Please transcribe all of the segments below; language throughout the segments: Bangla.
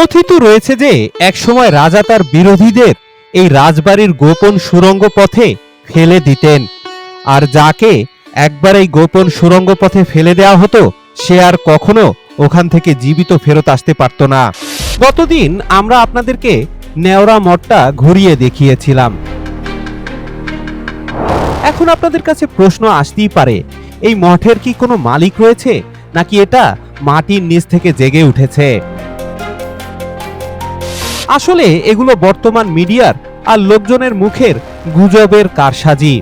কথিত রয়েছে যে একসময় রাজা তার বিরোধীদের এই রাজবাড়ির গোপন সুরঙ্গ পথে ফেলে দিতেন। আর যাকে একবার এই গোপন সুরঙ্গ পথে ফেলে দেওয়া হতো, সে আর কখনো ওখান থেকে জীবিত ফেরত আসতে পারত না। গতদিন আমরা আপনাদেরকে নেওরা মঠটা ঘুরিয়ে দেখিয়েছিলাম। এখন আপনাদের কাছে প্রশ্ন আসতেই পারে, এই মঠের কি কোনো মালিক রয়েছে, নাকি এটা মাটির নিচ থেকে জেগে উঠেছে? আসলে এগুলো বর্তমান মিডিয়ার আর লোকজনের মুখের গুজবের কারসাজি।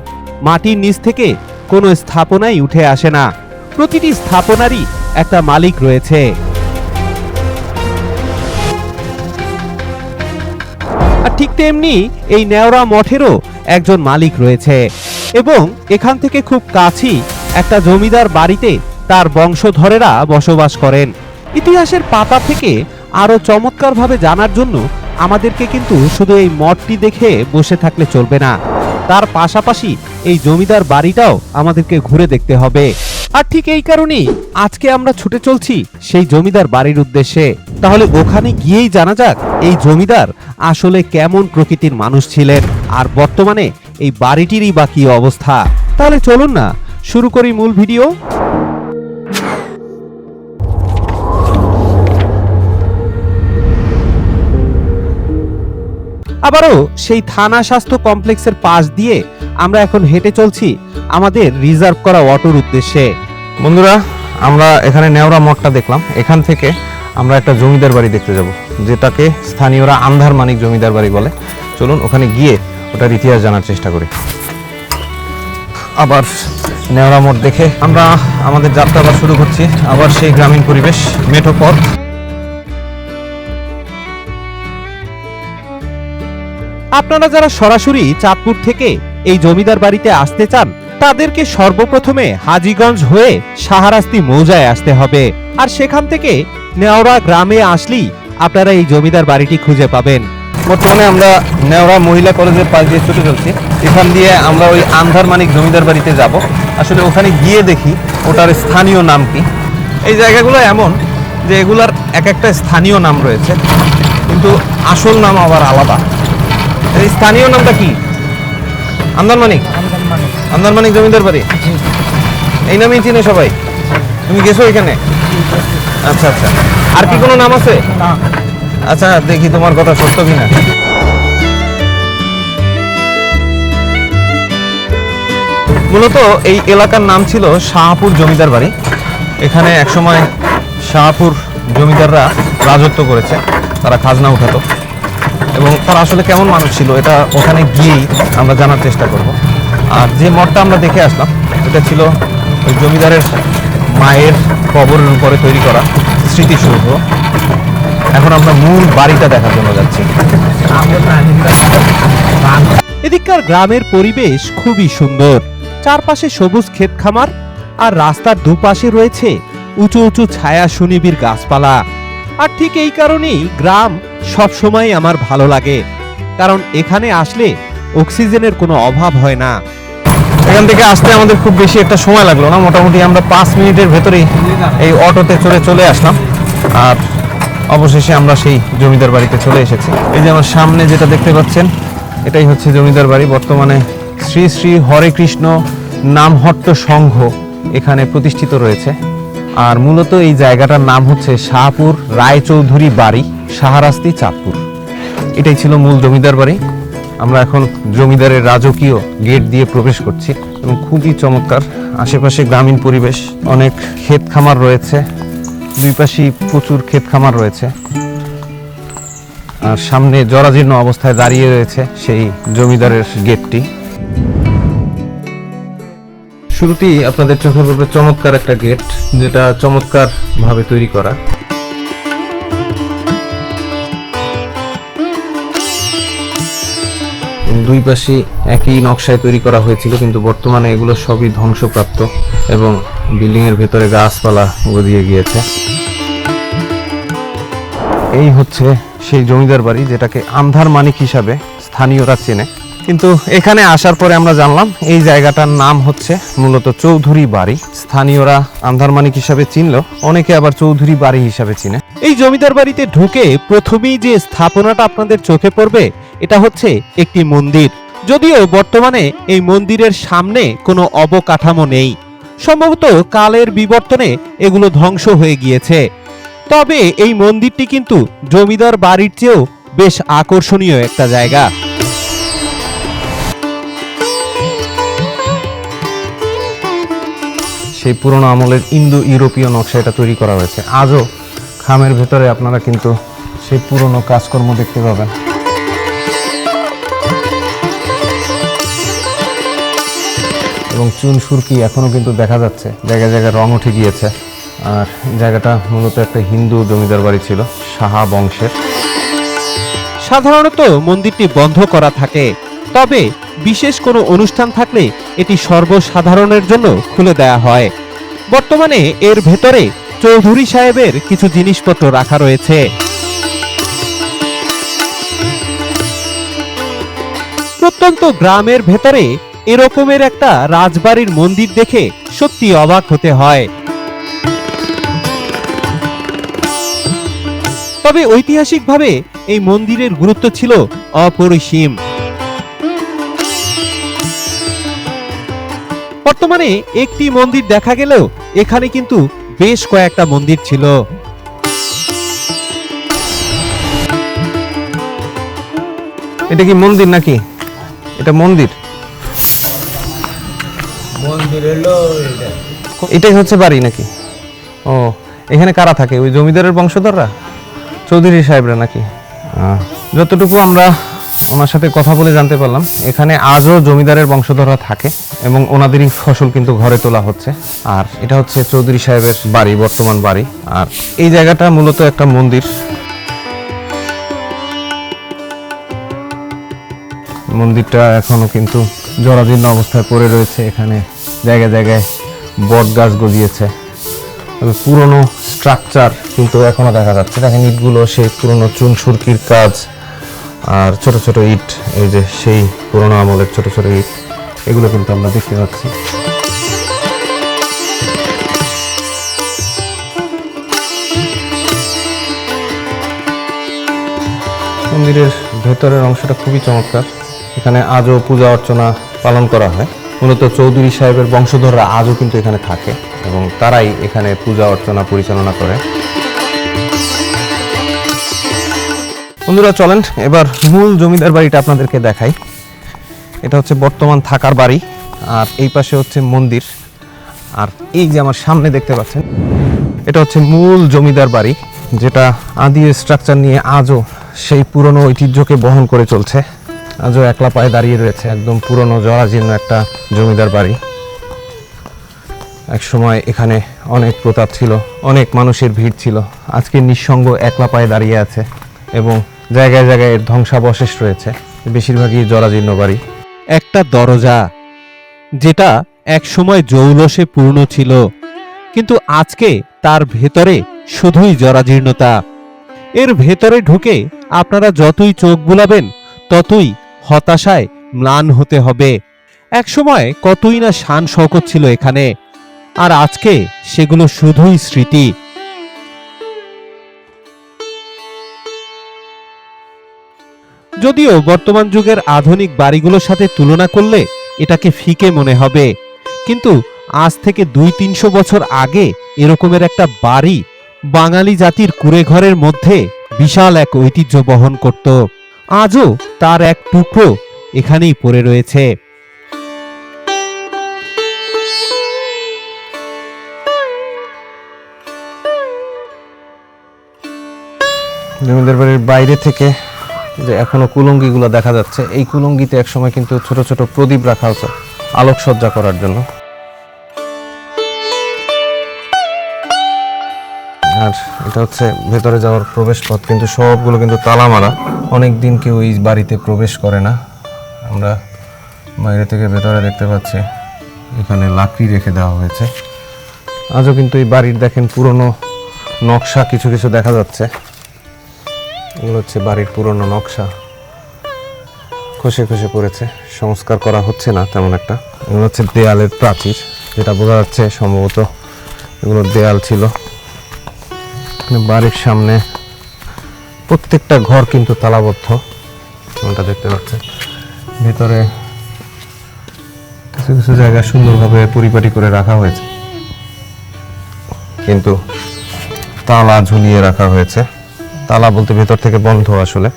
মাটির নিচ থেকে কোনো স্থাপনাই উঠে আসে না। প্রতিটি স্থাপনারই একটা মালিক রয়েছে। আর ঠিক তেমনি এই নেওরা মঠেরও একজন মালিক রয়েছে এবং এখান থেকে খুব কাছেই একটা জমিদার বাড়িতে তার বংশধরেরা বসবাস করেন। ইতিহাসের পাতা থেকে আরও চমৎকারভাবে জানার জন্য আমাদেরকে কিন্তু শুধু এই মঠটি দেখে বসে থাকলে চলবে না। তার পাশাপাশি এই জমিদার বাড়িটাও আমাদেরকে ঘুরে দেখতে হবে। আর ঠিক এই কারণেই আজকে আমরা ছুটে চলছি সেই জমিদার বাড়ির উদ্দেশ্যে। তাহলে ওখানে গিয়েই জানা যাক এই জমিদার আসলে কেমন প্রকৃতির মানুষ ছিলেন আর বর্তমানে এই বাড়িটিরই বা কি অবস্থা। তাহলে চলুন না, শুরু করি মূল ভিডিও। আবারও সেই থানা স্বাস্থ্য কমপ্লেক্সের পাশ দিয়ে আমরা এখন হেঁটে চলছি আমাদের রিজার্ভ করা অটোর উদ্দেশ্যে। বন্ধুরা, আমরা এখানে নেওরা মঠটা দেখলাম। এখান থেকে আমরা একটা জমিদার বাড়ি দেখতে যাব, যেটাকে স্থানীয়রা আন্ধার মানিক জমিদার বাড়ি বলে। চলুন, ওখানে গিয়ে ওটার ইতিহাস জানার চেষ্টা করি। আবার নেওরা মঠ দেখে আমরা আমাদের যাত্রা আবার শুরু করছি। আবার সেই গ্রামীণ পরিবেশ, মেঠো পথ। আপনারা যারা সরাসরি চাঁদপুর থেকে এই জমিদার বাড়িতে আসতে চান, তাদেরকে সর্বপ্রথমে হাজিগঞ্জ হয়ে সাহারাস্তি মৌজায় আসতে হবে। আর সেখান থেকে নেওড়া গ্রামে আসলেই আপনারা এই জমিদার বাড়িটি খুঁজে পাবেন। বর্তমানে আমরা নেওরা মহিলা কলেজের পাশ দিয়ে ছুটে চলছি। এখান দিয়ে আমরা ওই আন্ধার মানিক জমিদার বাড়িতে যাব। আসলে ওখানে গিয়ে দেখি ওটার স্থানীয় নাম কি। এই জায়গাগুলো এমন যে এগুলার এক একটা স্থানীয় নাম রয়েছে, কিন্তু আসল নাম আবার আলাদা। এই স্থানীয় নামটা কি? আন্দার মানিক আন্দার মানিক জমিদার বাড়ি এই নামেই চিনে সবাই? তুমি গেছো এখানে? আচ্ছা আচ্ছা। আর কি কোনো নাম আছে? আচ্ছা দেখি তোমার কথা সত্য কিনা। মূলত এই এলাকার নাম ছিল শাহপুর জমিদার বাড়ি এখানে একসময় শাহপুর জমিদাররা রাজত্ব করেছে। তারা খাজনা উঠাতো। এবং তারা আসলে কেমন মানুষ ছিল, এটা ওখানে গিয়েই আমরা জানার চেষ্টা করব। আর যে মঠটা আমরা দেখে আসলাম, এটা ছিল ওই জমিদারের মায়ের কবরের উপরে তৈরি করা স্মৃতিসৌধ। এখন আমরা মূল বাড়িটা দেখার জন্য যাচ্ছি। এদিককার গ্রামের পরিবেশ খুবই সুন্দর। চারপাশে সবুজ ক্ষেত খামার আর রাস্তার দুপাশে রয়েছে উঁচু উঁচু ছায়া সুনিবির গাছপালা। আর ঠিক এই কারণেই গ্রাম সবসময় আমার ভালো লাগে। কারণ এখানে আসলে অক্সিজেনের কোনো অভাব হয় না। এখান থেকে আসতে আমাদের খুব বেশি একটা সময় লাগল না। মোটামুটি আমরা পাঁচ মিনিটের ভেতরেই এই অটোতে চড়ে চলে আসলাম। আর অবশেষে আমরা সেই জমিদার বাড়িতে চলে এসেছি। এই যে আমার সামনে যেটা দেখতে পাচ্ছেন, এটাই হচ্ছে জমিদার বাড়ি। বর্তমানে শ্রী শ্রী হরে কৃষ্ণ নামহট্ট সংঘ এখানে প্রতিষ্ঠিত রয়েছে। আর মূলত এই জায়গাটার নাম হচ্ছে শাহপুর রায়চৌধুরী বাড়ি সাহারাস্তি চাঁদপুর। এটাই ছিল মূল জমিদার বাড়ি। আমরা এখন জমিদারের রাজকীয় গেট দিয়ে প্রবেশ করছি এবং খুবই চমৎকার। আশেপাশে গ্রামীণ পরিবেশ, অনেক ক্ষেত খামার রয়েছে। দুই পাশেই প্রচুর ক্ষেত খামার রয়েছে। আর সামনে জরাজীর্ণ অবস্থায় দাঁড়িয়ে রয়েছে সেই জমিদারের গেটটি। শুরুতেই আপনাদের চোখে পড়বে চমৎকার একটা গেট যেটা চমৎকার ভাবে তৈরি করা। দুই পাশে একই নকশায় তৈরি করা হয়েছিল, কিন্তু বর্তমানে এগুলো সবই ধ্বংসপ্রাপ্ত এবং বিল্ডিং এর ভেতরে গাছপালা গদিয়ে গিয়েছে। এই হচ্ছে সেই জমিদার বাড়ি, যেটাকে আন্ধার মানিক হিসাবে স্থানীয়রা চেনে। কিন্তু এখানে আসার পরে আমরা জানলাম, এই জায়গাটার নাম হচ্ছে মূলত চৌধুরী বাড়ি। স্থানীয়রা আন্ধারমানিক হিসাবে চিনলেও অনেকে আবার চৌধুরী বাড়ি হিসাবে চিনে। এই জমিদার বাড়িতে ঢুকে প্রথমেই যে স্থাপনাটা আপনাদের চোখে পড়বে, এটা হচ্ছে একটি মন্দির। যদিও বর্তমানে এই মন্দিরের সামনে কোনো অবকাঠামো নেই। সম্ভবত কালের বিবর্তনে এগুলো ধ্বংস হয়ে গিয়েছে। তবে এই মন্দিরটি কিন্তু জমিদার বাড়ির চেয়েও বেশ আকর্ষণীয় একটা জায়গা। সেই পুরনো আমলের ইন্দো ইউরোপীয় নকশা এটা তৈরি করা হয়েছে। আজও খামের ভেতরে আপনারা কিন্তু সেই পুরনো কাজকর্ম দেখতে পাবেন। এবং চুন, সুরকি এখনও কিন্তু দেখা যাচ্ছে। জায়গায় জায়গায় রং উঠে গিয়েছে। আর জায়গাটা মূলত একটা হিন্দু জমিদার বাড়ি ছিল, সাহা বংশের। সাধারণত মন্দিরটি বন্ধ করা থাকে। তবে বিশেষ কোনো অনুষ্ঠান থাকলে এটি সর্বসাধারণের জন্য খুলে দেয়া হয়। বর্তমানে এর ভেতরে চৌধুরী সাহেবের কিছু জিনিসপত্র রাখা রয়েছে। প্রত্যন্ত গ্রামের ভেতরে এরকমের একটা রাজবাড়ির মন্দির দেখে সত্যি অবাক হতে হয়। তবে ঐতিহাসিকভাবে এই মন্দিরের গুরুত্ব ছিল অপরিসীম। বর্তমানে একটি মন্দির দেখা গেলেও এখানে কিন্তু বেশ কয়েকটা মন্দির ছিল। এটা কি মন্দির নাকি? এটা মন্দির। এটাই হচ্ছে বাড়ি নাকি? ও এখানে কারা থাকে? ওই জমিদারের বংশধররা? চৌধুরী সাহেবরা নাকি? যতটুকু আমরা ওনার সাথে কথা বলে জানতে পারলাম এখানে আজও জমিদারের বংশধররা থাকে। এবং ওনাদেরই ফসল কিন্তু ঘরে তোলা হচ্ছে। আর এটা হচ্ছে চৌধুরী সাহেবের বাড়ি, বর্তমান বাড়ি। আর এই জায়গাটা মূলত একটা মন্দির। মন্দিরটা এখনও কিন্তু জরাজীর্ণ অবস্থায় পড়ে রয়েছে। এখানে জায়গায় জায়গায় বট গাছ গজিয়েছে। তবে পুরনো স্ট্রাকচার কিন্তু এখনও দেখা যাচ্ছে। দেখেন, ইটগুলো সেই পুরনো চুন সুরকির কাজ। আর ছোট ছোট ইট, এই যে সেই পুরনো আমলের ছোট ছোট ইট। এগুলো কিন্তু আমরা দেখতে পাচ্ছি। মন্দিরের ভেতরের অংশটা খুবই চমৎকার। এখানে আজও পূজা অর্চনা পালন করা হয়। মূলত চৌধুরী সাহেবের বংশধররা আজও কিন্তু এখানে থাকে এবং তারাই এখানে পূজা অর্চনা পরিচালনা করে। বন্ধুরা, চলেন, এবার মূল জমিদার বাড়িটা আপনাদেরকে দেখাই। এটা হচ্ছে বর্তমান থাকার বাড়ি, আর এই পাশে হচ্ছে মন্দির। আর এই যে আমার সামনে দেখতে পাচ্ছেন, এটা হচ্ছে মূল জমিদার বাড়ি, যেটা আদি স্ট্রাকচার নিয়ে আজও সেই পুরনো ঐতিহ্যকে বহন করে চলছে। আজও একলা পায়ে দাঁড়িয়ে রয়েছে, একদম পুরনো জরাজীর্ণ একটা জমিদার বাড়ি। এক সময় এখানে অনেক প্রতাপ ছিল, অনেক মানুষের ভিড় ছিল। আজকে নিঃসঙ্গ একলা পায়ে দাঁড়িয়ে আছে এবং জায়গায় জায়গায় এর ধ্বংসাবশেষ রয়েছে। বেশিরভাগই জরাজীর্ণ বাড়ি। একটা দরজা, যেটা একসময় জৌলসে পূর্ণ ছিল, কিন্তু আজকে তার ভেতরে শুধুই জরাজীর্ণতা। এর ভেতরে ঢুকে আপনারা যতই চোখ বুলাবেন, ততই হতাশায় ম্লান হতে হবে। একসময় কতই না শান শওকত ছিল এখানে, আর আজকে সেগুলো শুধুই স্মৃতি। যদিও বর্তমান যুগের আধুনিক বাড়িগুলোর সাথে তুলনা করলে এটাকে ফিকে মনে হবে। কিন্তু আজ থেকে দুই তিনশো বছর আগে এরকমের একটা বাড়ি বাঙালি জাতির কুড়েঘরের মধ্যে বিশাল এক ঐতিহ্য বহন করত। আজও তার এক টুকরো এখানেই পড়ে রয়েছে। জমিদার বাড়ির বাইরে থেকে যে এখনও কুলঙ্গিগুলো দেখা যাচ্ছে। এই কুলঙ্গিতে একসময় কিন্তু ছোট ছোট প্রদীপ রাখা হতো আলোকসজ্জা করার জন্য। আর এটা হচ্ছে ভেতরে যাওয়ার প্রবেশ পথ কিন্তু সবগুলো কিন্তু তালা মারা অনেক দিন কেউ এই বাড়িতে প্রবেশ করে না। আমরা বাইরে থেকে ভেতরে দেখতে পাচ্ছি, এখানে লাকড়ি রেখে দেওয়া হয়েছে। আজও কিন্তু এই বাড়ির দেখেন পুরনো নকশা কিছু কিছু দেখা যাচ্ছে। এগুলো হচ্ছে বাড়ির পুরনো নকশা। খসে খসে পড়েছে। সংস্কার করা হচ্ছে না তেমন একটা। এগুলো হচ্ছে দেয়ালের প্রাচীর, যেটা বোঝা যাচ্ছে সম্ভবত এগুলো দেয়াল ছিল। বাড়ির সামনে প্রত্যেকটা ঘর কিন্তু তালাবদ্ধ। যেমনটা দেখতে পাচ্ছেন। ভিতরে কিছু কিছু জায়গা সুন্দরভাবে পরিপাটি করে রাখা হয়েছে। কিন্তু তালা ঝুলিয়ে রাখা হয়েছে। তালা বলতে ভেতর থেকে বন্ধ আসলে।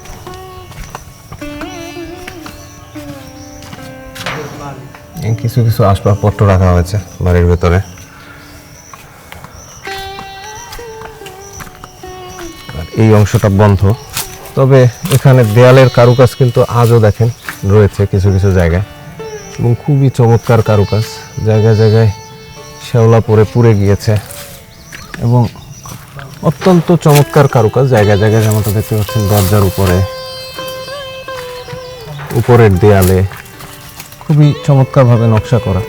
কিছু কিছু আসবাবপত্র রাখা হয়েছে বাড়ির ভেতরে। এই অংশটা বন্ধ। তবে এখানে দেয়ালের কারুকাজ কিন্তু আজও দেখেন, রয়েছে কিছু কিছু জায়গায়। এবং খুবই চমৎকার কারুকাজ। জায়গায় জায়গায় শ্যাওলা পরে পুড়ে গিয়েছে। এবং অত্যন্ত চমৎকার কারুকাজ। জায়গায় জায়গায় যেমনটা দেখতে পাচ্ছেন, দরজার উপরে, উপরের দেয়ালে। খুবই চমৎকারভাবে নকশা করা।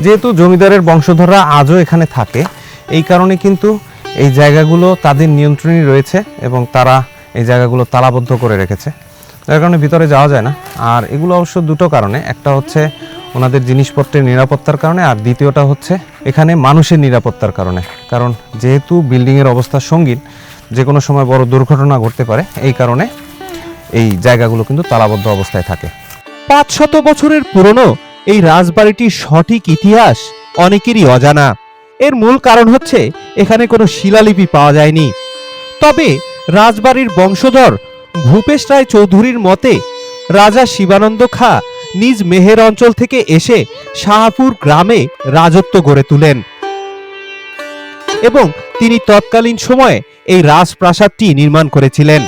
যেহেতু জমিদারের বংশধররা আজও এখানে থাকে, এই কারণে কিন্তু এই জায়গাগুলো তাদের নিয়ন্ত্রণে রয়েছে এবং তারা এই জায়গাগুলো তালাবদ্ধ করে রেখেছে। যার কারণে ভিতরে যাওয়া যায় না। আর এগুলো অবশ্য দুটো কারণে। একটা হচ্ছে ওনাদের জিনিসপত্রের নিরাপত্তার কারণে, আর দ্বিতীয়টা হচ্ছে এখানে মানুষের নিরাপত্তার কারণে। কারণ যেহেতু বিল্ডিংয়ের অবস্থা সঙ্গীন যে কোনো সময় বড় দুর্ঘটনা ঘটতে পারে, এই কারণে এই জায়গাগুলো কিন্তু তালাবদ্ধ অবস্থায় থাকে। পাঁচ শত বছরের পুরনো এই রাজবাড়িটির সঠিক ইতিহাস অনেকেরই অজানা। এর মূল কারণ হচ্ছে এখানে কোনো শিলালিপি পাওয়া যায়নি। তবে রাজবাড়ির বংশধর ভূপেশ রায় চৌধুরীর মতে, রাজা শিবানন্দ খা নিজ মেহের অঞ্চল থেকে এসে শাহপুর গ্রামে রাজত্ব গড়ে তুলেন। এবং তিনি তৎকালীন সময়ে এই রাজপ্রাসাদটি নির্মাণ করেছিলেন।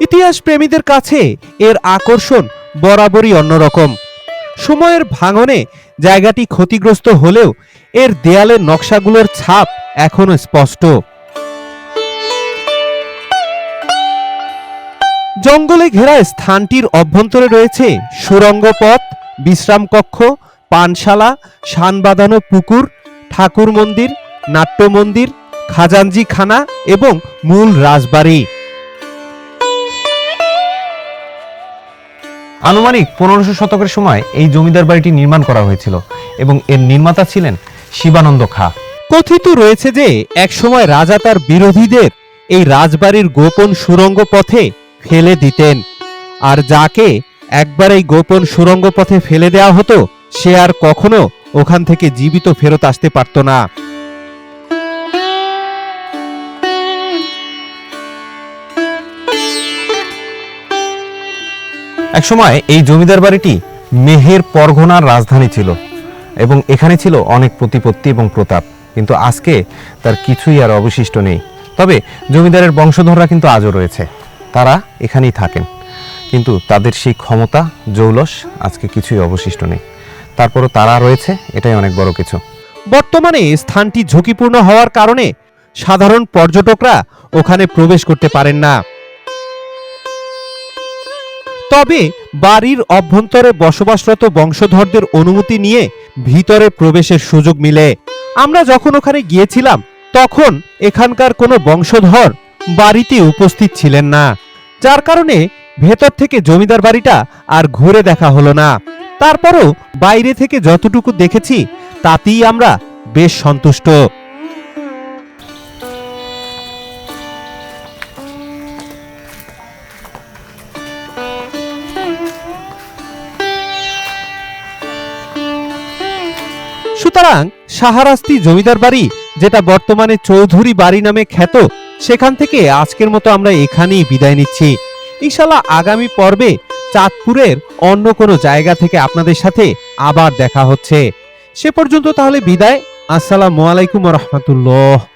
ইতিহাস প্রেমীদের কাছে এর আকর্ষণ বরাবরই অন্যরকম। সময়ের ভাঙনে জায়গাটি ক্ষতিগ্রস্ত হলেও এর দেয়ালের নকশাগুলোর ছাপ এখনও স্পষ্ট। জঙ্গলে ঘেরা স্থানটির অভ্যন্তরে রয়েছে সুরঙ্গ পথ বিশ্রাম কক্ষ পানশালা শান বাঁধানো পুকুর, ঠাকুর মন্দির নাট্য মন্দির খাজানজি খানা এবং মূল রাজবাড়ি। আনুমানিক পনেরোশো শতকের সময় এই জমিদার বাড়িটি নির্মাণ করা হয়েছিল এবং এর নির্মাতা ছিলেন শিবানন্দ খা। কথিত রয়েছে যে একসময় রাজা তার বিরোধীদের এই রাজবাড়ির গোপন সুরঙ্গ পথে ফেলে দিতেন। আর যাকে একবার এই গোপন সুরঙ্গ পথে ফেলে দেওয়া হতো, সে আর কখনো ওখান থেকে জীবিত ফেরত আসতে পারত না। একসময় এই জমিদার বাড়িটি মেহের পরগনার রাজধানী ছিল এবং এখানে ছিল অনেক প্রতিপত্তি এবং প্রতাপ। কিন্তু আজকে তার কিছুই আর অবশিষ্ট নেই। তবে জমিদারের বংশধররা কিন্তু আজও রয়েছে। তারা এখানেই থাকেন। কিন্তু তাদের সেই ক্ষমতা, জৌলস আজকে কিছুই অবশিষ্ট নেই। তারপরও তারা রয়েছে, এটাই অনেক বড় কিছু। বর্তমানে স্থানটি ঝুঁকিপূর্ণ হওয়ার কারণে সাধারণ পর্যটকরা ওখানে প্রবেশ করতে পারেন না। তবে বাড়ির অভ্যন্তরে বসবাসরত বংশধরদের অনুমতি নিয়ে ভিতরে প্রবেশের সুযোগ মিলে। আমরা যখন ওখানে গিয়েছিলাম, তখন এখানকার কোনো বংশধর বাড়িতে উপস্থিত ছিলেন না, যার কারণে ভেতর থেকে জমিদার বাড়িটা আর ঘুরে দেখা হলো না। তারপরও বাইরে থেকে যতটুকু দেখেছি, তাতেই আমরা বেশ সন্তুষ্ট। সুতরাং সাহারাস্তি জমিদার বাড়ি, যেটা বর্তমানে চৌধুরী বাড়ি নামে খ্যাত সেখান থেকে আজকের মতো আমরা এখানেই বিদায় নিচ্ছি। ইনশাল্লাহ আগামী পর্বে চাঁদপুরের অন্য কোনো জায়গা থেকে আপনাদের সাথে আবার দেখা হচ্ছে। সে পর্যন্ত তাহলে বিদায়। আসসালামু আলাইকুম রহমতুল্লাহ।